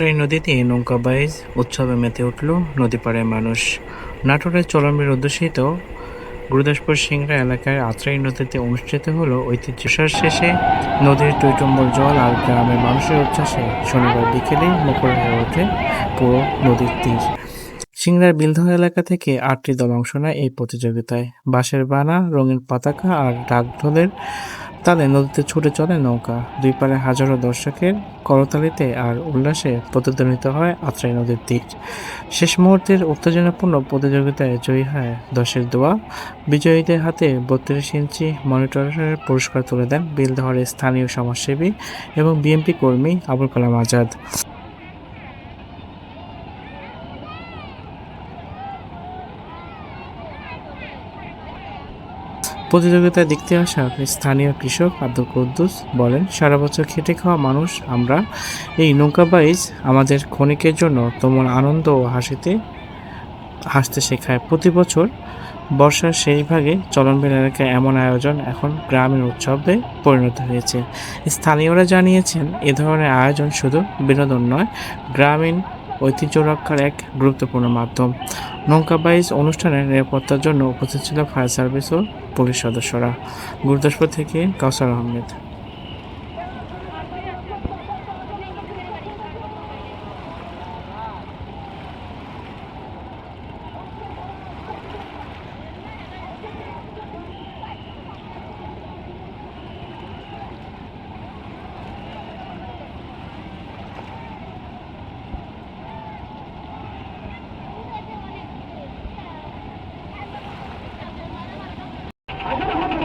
আত্রাই নদীতে নৌকা বাইচ উৎসবে মেতে উঠল নদী পাড়ের মানুষ। নাটোরের চলম্বের অধ্যুষিত গুরুদাসপুর সিংড়া এলাকায় আত্রাই নদীতে অনুষ্ঠিত হলো ঐতিহ্যসার শেষে নদীর টৈটম্বর জল আর গ্রামের মানুষের উচ্ছ্বাসে শনিবার বিকেলে মুখর হয়ে ওঠে পুরো নদীর তীর। সিংড়ার বিলধা এলাকা থেকে আটটি দল অংশ নেয় এই প্রতিযোগিতায়। বাঁশের বানা, রঙিন পতাকা আর ঢাকঢোলের তালে নদীতে ছুটে চলে নৌকা। দুই পারে হাজারো দর্শকের করতালিতে আর উল্লাসে প্রতিধ্বনিত হয় আত্রাই নদীর তীর। শেষ মুহূর্তের উত্তেজনাপূর্ণ প্রতিযোগিতায় জয়ী হয় দশের দোয়া। বিজয়ীদের হাতে বত্রিশ ইঞ্চি মনিটরের পুরস্কার তুলে দেন বিলদহরের স্থানীয় সমাজসেবী এবং বিএনপি কর্মী আবুল কালাম আজাদ। প্রতিযোগিতায় দেখতে আসা স্থানীয় কৃষক আব্দুল কুদ্দুস বলেন, সারা বছর খেটে খাওয়া মানুষ, আমরা এই নৌকা বাইচ আমাদের ক্ষণিকের জন্য তোমার আনন্দ ও হাসিতে হাসতে শেখায়। প্রতি বছর বর্ষার শেষ ভাগে চলনবিল এলাকায় এমন আয়োজন এখন গ্রামীণ উৎসবে পরিণত হয়েছে। স্থানীয়রা জানিয়েছেন, এ ধরনের আয়োজন শুধু বিনোদন নয়, গ্রামীণ ঐতিহ্য রক্ষার এক গুরুত্বপূর্ণ মাধ্যম। নৌকা বাইজ অনুষ্ঠানের নিরাপত্তার জন্য উপস্থিত ছিল ফায়ার সার্ভিস ও পুলিশ সদস্যরা। গুরুদাসপুর থেকে কাউসার আহমেদ।